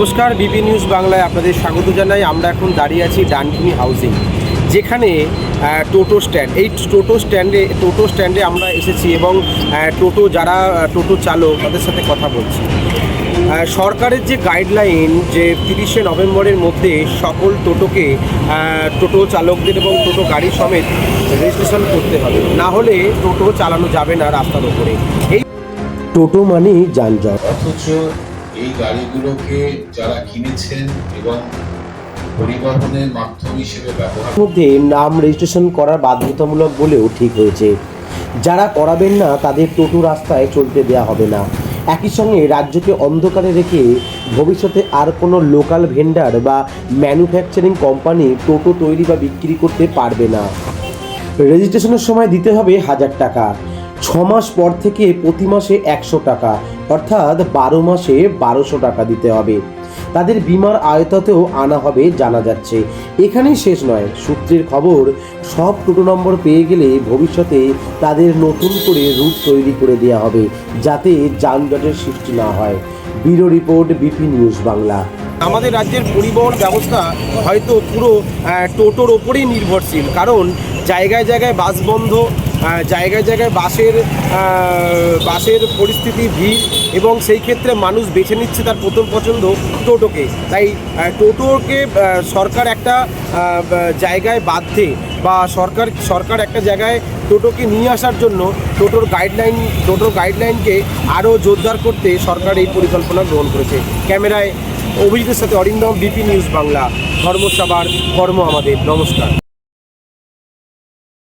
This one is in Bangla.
নমস্কার, বিপি নিউজ বাংলায় আপনাদের স্বাগত জানাই। আমরা এখন দাঁড়িয়ে আছি ডানকুনি হাউজিং যেখানে টোটো স্ট্যান্ড। এই টোটো স্ট্যান্ডে টোটো স্ট্যান্ডে আমরা এসেছি এবং টোটো যারা টোটো চালক, তাদের সাথে কথা বলছি। সরকারের যে গাইডলাইন যে তিরিশে নভেম্বরের মধ্যে সকল টোটোকে টোটো চালকদের এবং টোটো গাড়ি সমেত রেজিস্ট্রেশন করতে হবে। না হলে টোটো চালানো যাবে না রাস্তার উপরে। এই টোটো মানেই যানজট। অথচ এই গাড়িগুলোকে যারা কিনেছেন এবং পরিবহনের মাধ্যম হিসেবে ব্যবহার মধ্যে নাম রেজিস্ট্রেশন করার বাধ্যতামূলক বলেও ঠিক হয়েছে। যারা করাবেন না, তাদের টোটো রাস্তায় চলতে দেওয়া হবে না। একই সঙ্গে রাজ্যকে অন্ধকারে রেখে ভবিষ্যতে আর কোনো লোকাল ভেন্ডার বা ম্যানুফ্যাকচারিং কোম্পানি টোটো তৈরি বা বিক্রি করতে পারবে না। রেজিস্ট্রেশনের সময় দিতে হবে হাজার টাকা। ছ মাস পর থেকে প্রতি মাসে একশো টাকা, অর্থাৎ বারো মাসে বারোশো টাকা দিতে হবে। তাদের বিমার আয়তাতেও আনা হবে জানা যাচ্ছে। এখানেই শেষ নয়। সূত্রের খবর, সব টোটো নম্বর পেয়ে গেলে ভবিষ্যতে তাদের নতুন করে রুট তৈরি করে দেওয়া হবে, যাতে যানজটের সৃষ্টি না হয়। Bureau report, BP news Bangla. আমাদের রাজ্যের পরিবহন ব্যবস্থা হয়তো পুরো টোটোর ওপরেই নির্ভরশীল। কারণ জায়গায় জায়গায় বাস বন্ধ জায়গায় জায়গায় বাসের বাসের পরিস্থিতি, ভিড় এবং সেই ক্ষেত্রে মানুষ বেছে নিচ্ছে তার প্রথম পছন্দ টোটোকে। তাই টোটোকে সরকার একটা জায়গায় বাধ্যে বা সরকার সরকার একটা জায়গায় টোটোকে নিয়ে আসার জন্য টোটোর গাইডলাইন টোটোর গাইডলাইনকে আরও জোরদার করতে সরকার এই পরিকল্পনা গ্রহণ করেছে। ক্যামেরায় অভিজিতের সাথে অরিন্দম, বিপি নিউজ বাংলা। ধর্মসভার কর্ম আমাদের। নমস্কার।